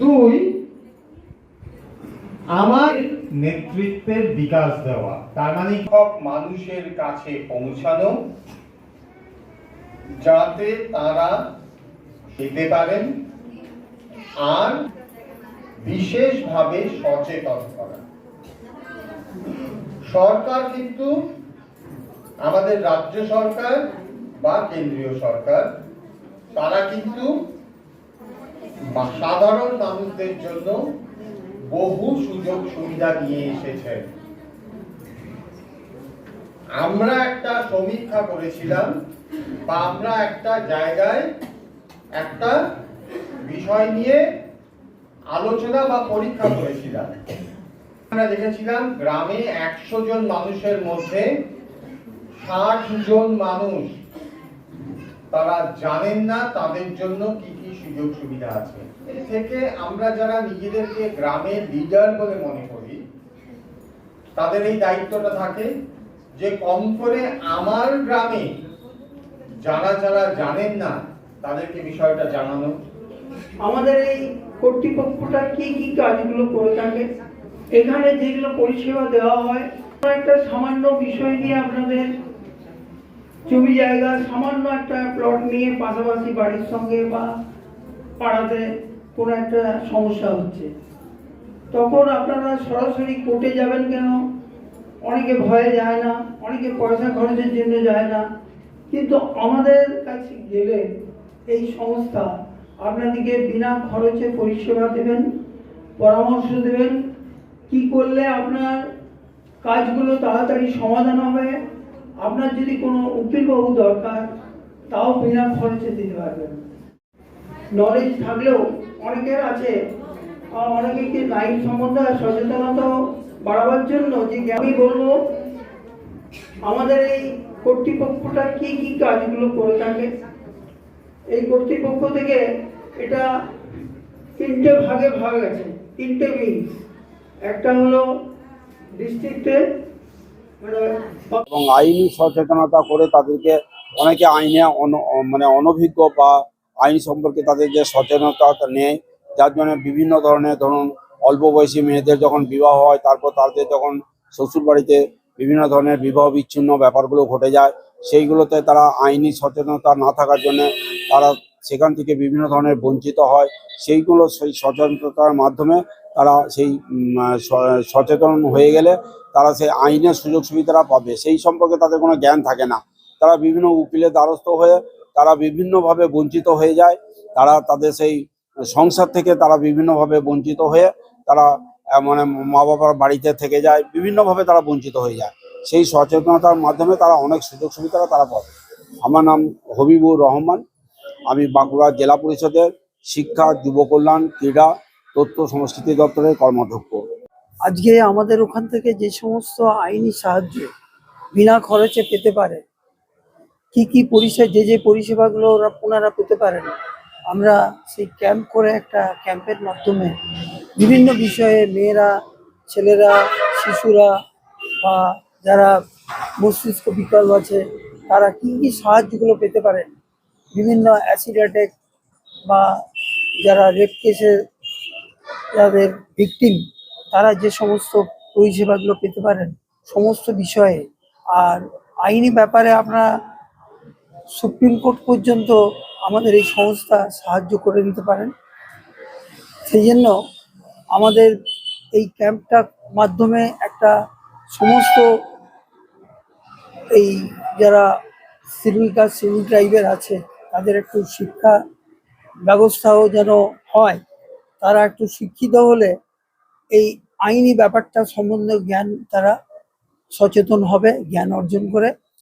দুই আমার নেতৃত্বের বিকাশ দেওয়া। তার মানে সব মানুষের কাছে পৌঁছানো যাতে তারা পেতে পারেন আর বিশেষভাবে সচেতন করা সরকার কিন্তু আমাদের রাজ্য সরকার বা কেন্দ্রীয় সরকার তারা কিন্তু বা- সাধারণ মানুষদের জন্য বহু সুযোগ সুবিধা নিয়ে এসেছে। আমরা একটা সমীক্ষা করেছিলাম বা আমরা একটা জায়গায় একটা বিষয় নিয়ে আলোচনা বা পরীক্ষা করেছিলাম। আমরা দেখেছিলাম গ্রামে একশো জন মানুষের মধ্যে ষাট জন মানুষ তারা জানেন না তাদের জন্য কি কি সুযোগ সুবিধা আছে। এর থেকে আমরা যারা নিজেদেরকে গ্রামের লিডার বলে মনে করি, তাদের এই দায়িত্বটা থাকে যে কম করে আমার গ্রামে যারা যারা জানেন না, তাদেরকে বিষয়টা জানানো। আমাদের এই কর্তৃপক্ষটা কি কি কাজগুলো করে থাকে? এখানে যেগুলো পরিষেবা দেওয়া হয় একটা সামান্য বিষয় নিয়ে আপনাদের জমি জায়গা, সামান্য একটা প্লট নিয়ে পাশাপাশি বাড়ির সঙ্গে বা পাড়াতে কোনো একটা সমস্যা হচ্ছে। তখন আপনারা সরাসরি কোর্টে যাবেন কেন? অনেকে ভয়ে যায় না, অনেকে পয়সা খরচের জন্য যায় না। কিন্তু আমাদের কাছে গেলে এই সংস্থা আপনাদেরকে বিনা খরচে পরিষেবা দেবেন, পরামর্শ দেবেন, কি করলে আপনার কাজগুলো তাড়াতাড়ি সমাধান হবে আপনার যদি কোনো উকিলবাবু দরকার, তাও বিনা খরচে দিতে পারবেন। নলেজ থাকলেও অনেকের আছে অনেকে কি লাইন সম্বন্ধে সচেতনতা বাড়াবার জন্য যে আমি বলব, আমাদের এই কর্তৃপক্ষটা কি কি কাজগুলো করে থাকে? এই কর্তৃপক্ষ থেকে এটা তিনটে ভাগে ভাগ আছে, তিনটে উইংস একটা হলো ডিস্ট্রিক্টে এবং আইনি সচেতনতা করে তাদেরকে অনেকে আইনে মানে অনভিজ্ঞ বা আইন সম্পর্কে তাদের যে সচেতনতা নেই, যার জন্য বিভিন্ন ধরনের ধরুন অল্প বয়সী মেয়েদের যখন বিবাহ হয়, তারপর তাদের যখন শ্বশুর বাড়িতে বিভিন্ন ধরনের বিবাহ বিচ্ছিন্ন ব্যাপারগুলো ঘটে যায়, সেইগুলোতে তারা আইনি সচেতনতা না থাকার জন্য তারা সেখান থেকে বিভিন্ন ধরনের বঞ্চিত হয়। সেইগুলো সেই সচেতনতার মাধ্যমে তারা সেই সচেতন হয়ে গেলে তারা সেই আইনের সুযোগ সুবিধাটা পাবে। সেই সম্পর্কে তাদের কোনো জ্ঞান থাকে না। তারা বিভিন্ন উকিলের দ্বারস্থ হয়ে তারা বিভিন্নভাবে বঞ্চিত হয়ে যায়। তারা তাদের সেই সংসার থেকে তারা বিভিন্নভাবে বঞ্চিত হয়ে তারা মানে মা বাবার বাড়িতে থেকে যায়, বিভিন্নভাবে তারা বঞ্চিত হয়ে যায়। সেই সচেতনতার মাধ্যমে তারা অনেক সুযোগ সুবিধা তারা পাবে। আমার নাম হবিবুর রহমান। আমি বাঁকুড়া জেলা পরিষদের শিক্ষা, যুব কল্যাণ, ক্রীড়া তথ্য সংস্কৃতি দপ্তরের কর্মাধ্যক্ষ। আজকে আমাদের ওখান থেকে যে সমস্ত আইনি সাহায্য বিনা খরচে পেতে পারে, কি কি পরিষেবা যে যে পরিষেবাগুলো ওরা, ওনারা পেতে পারেন, আমরা সেই ক্যাম্প করে একটা ক্যাম্পের মাধ্যমে বিভিন্ন বিষয়ে মেয়েরা, ছেলেরা, শিশুরা বা যারা মস্তিষ্ক বিকল্প আছে, তারা কি কি সাহায্যগুলো পেতে পারেন? বিভিন্ন অ্যাসিড অ্যাটাক বা যারা রেপ কেসের যাদের ভিকটিম তারা যে সমস্ত পরিষেবাগুলো পেতে পারেন, সমস্ত বিষয়ে। আর আইনি ব্যাপারে আমরা সুপ্রিম কোর্ট পর্যন্ত আমাদের এই সংস্থা সাহায্য করে দিতে পারেন। সেই জন্য আমাদের এই ক্যাম্পটার মাধ্যমে একটা সমস্ত এই যারা সিভিল কাজ, সিভিল ট্রাইবের আছে, তাদের একটু শিক্ষা ব্যবস্থাও যেন হয়। তারা একটু শিক্ষিত হলে এই আইনি ব্যাপারটা সম্বন্ধে জ্ঞান, তারা সচেতন হবে, জ্ঞান অর্জন করে।